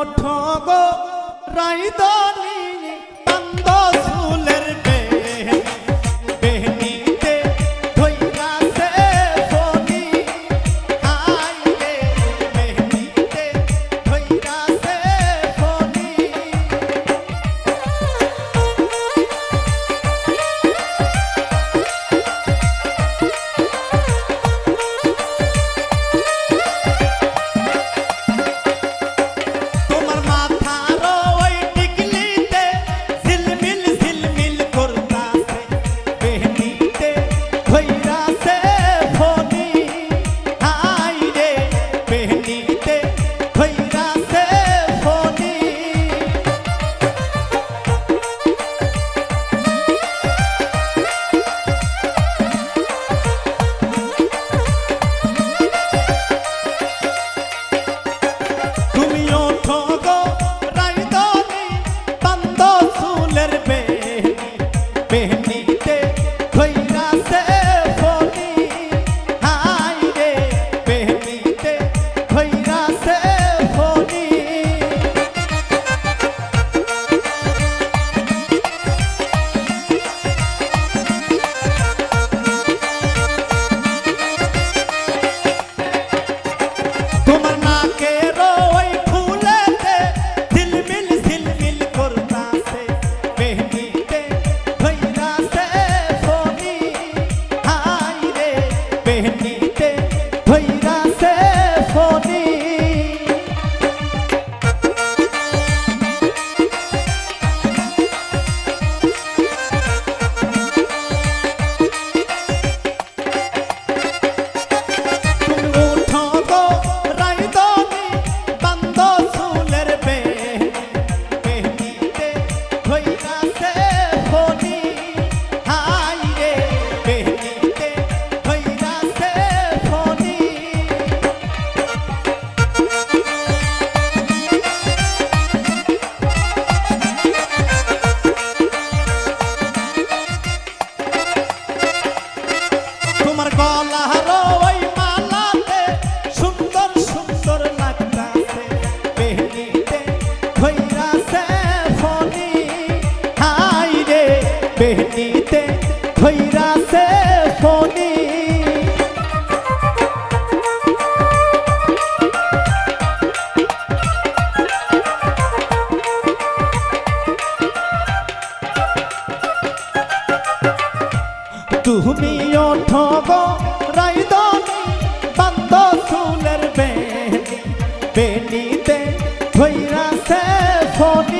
ওঠ গো রাইদানি पहने পেহনিতে ধৈরা ফোনি তুমি ওঠো গো বান্দ সুলের বেনি বেনিতে ধৈরা ফোনি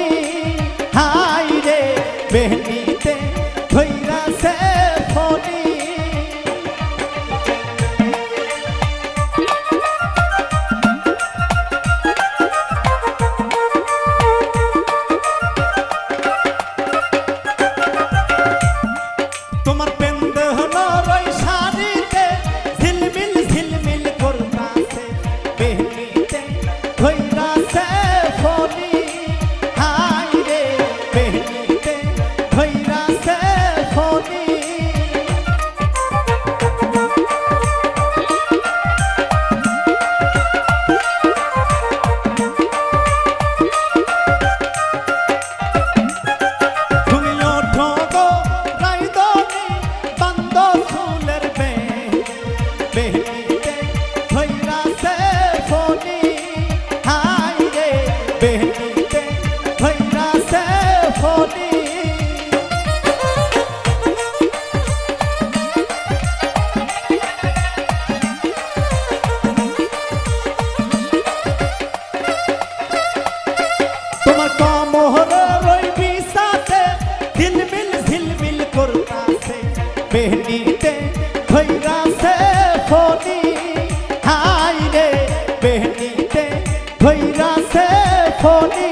বেহনিতে ধৈরাছে ফনি হাই রে বেহনিতে ধৈরাছে ফনি